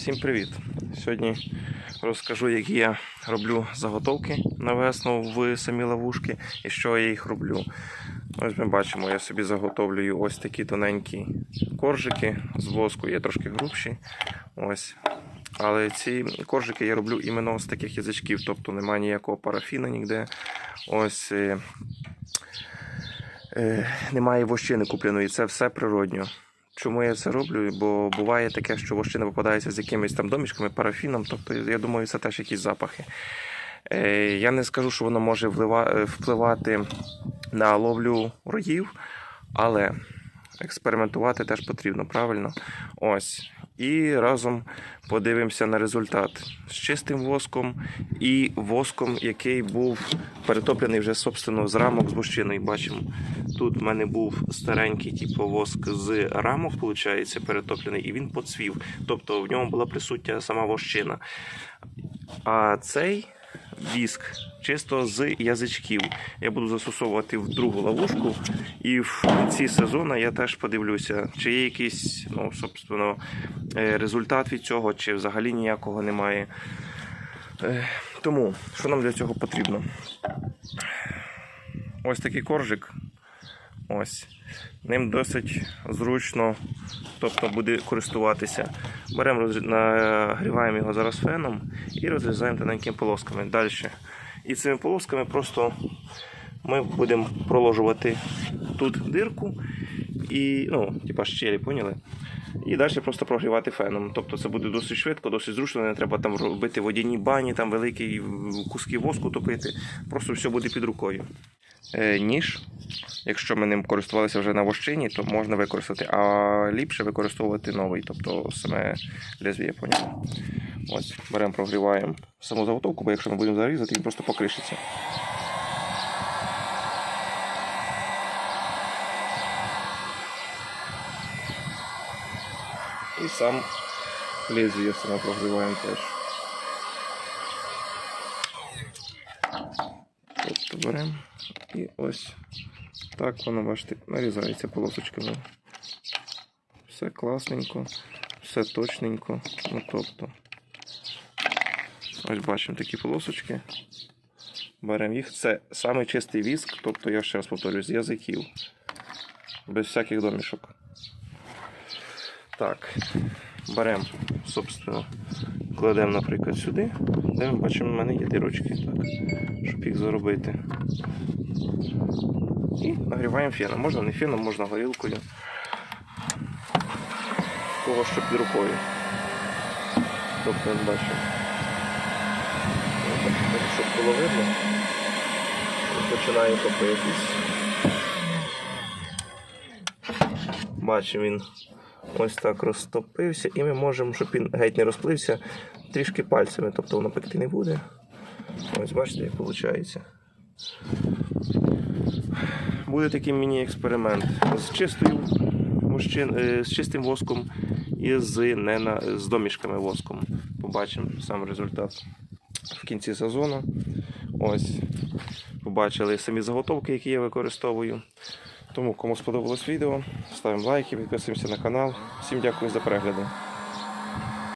Всім привіт! Сьогодні розкажу, які я роблю заготовки на весну в самі ловушки і що я їх роблю. Ось ми бачимо, я собі заготовлюю ось такі тоненькі коржики з воску, є трошки грубші. Ось. Але ці коржики я роблю іменно з таких язичків, тобто немає ніякого парафіна ніде. Ось е, е, немає вощини купленої, це все природньо. Чому я це роблю? Бо буває таке, що вощина попадається з якимись там домішками, парафіном, тобто я думаю, це теж якісь запахи. Е, я не скажу, що воно може е, впливати на ловлю роїв, але експериментувати теж потрібно, правильно? Ось. І разом подивимося на результат з чистим воском і воском, який був перетоплений вже собственно з рамок з вощиною. Бачимо, тут в мене був старенький типу, воск з рамок, виходить, перетоплений, і він поцвів. Тобто в ньому була присутня сама вощина. А цей віск чисто з язичків. Я буду застосовувати в другу ловушку. І в кінці сезону я теж подивлюся, чи є якийсь ну, собственно, е, результат від цього, чи взагалі ніякого немає. Е, Тому, що нам для цього потрібно? Ось такий коржик. Ось. Ним досить зручно, тобто буде користуватися. Беремо, нагріваємо його зараз феном і розрізаємо тоненькими полосками. Далі. І цими полосками просто ми будемо проложувати тут дирку і, ну, типа щелі, поняли? І далі просто прогрівати феном. Тобто це буде досить швидко, досить зручно, не треба там робити водяні бані, там великі куски воску топити. Просто все буде під рукою. Е, ніж, якщо ми ним користувалися вже на вощині, то можна використати, а ліпше використовувати новий, тобто саме лезвіє по ньому. Ось, беремо, прогріваємо саму заготовку, бо якщо ми будемо зарізати, він просто покришиться. І сам лезвіє саме прогріваємо теж. Тобто беремо і ось так воно, бачите, нарізається полосочками. Все класненько, все точненько. Ну тобто. Ось бачимо такі полосочки. Беремо їх. Це саме чистий віск, тобто я ще раз повторюю, з язиків. Без всяких домішок. Так, беремо, собственно, кладемо, наприклад, сюди, де ми бачимо, в мене є дірочки, так, щоб їх заробити. І нагріваємо феном. Можна не феном, можна горілкою. Кого що під рукою. Тобто ми бачимо. Щоб було видно. Починає топитись. Бачимо він ось так розтопився, і ми можемо, щоб він геть не розплився, трішки пальцями, тобто воно пекти не буде. Ось бачите, як виходить. Буде такий міні-експеримент з чистою вощин, е, з чистим воском і з, не на, з домішками воском. Побачимо сам результат в кінці сезону. Ось побачили самі заготовки, які я використовую. Тому, кому сподобалось відео, ставимо лайки, підписуємося на канал. Всім дякую за перегляди.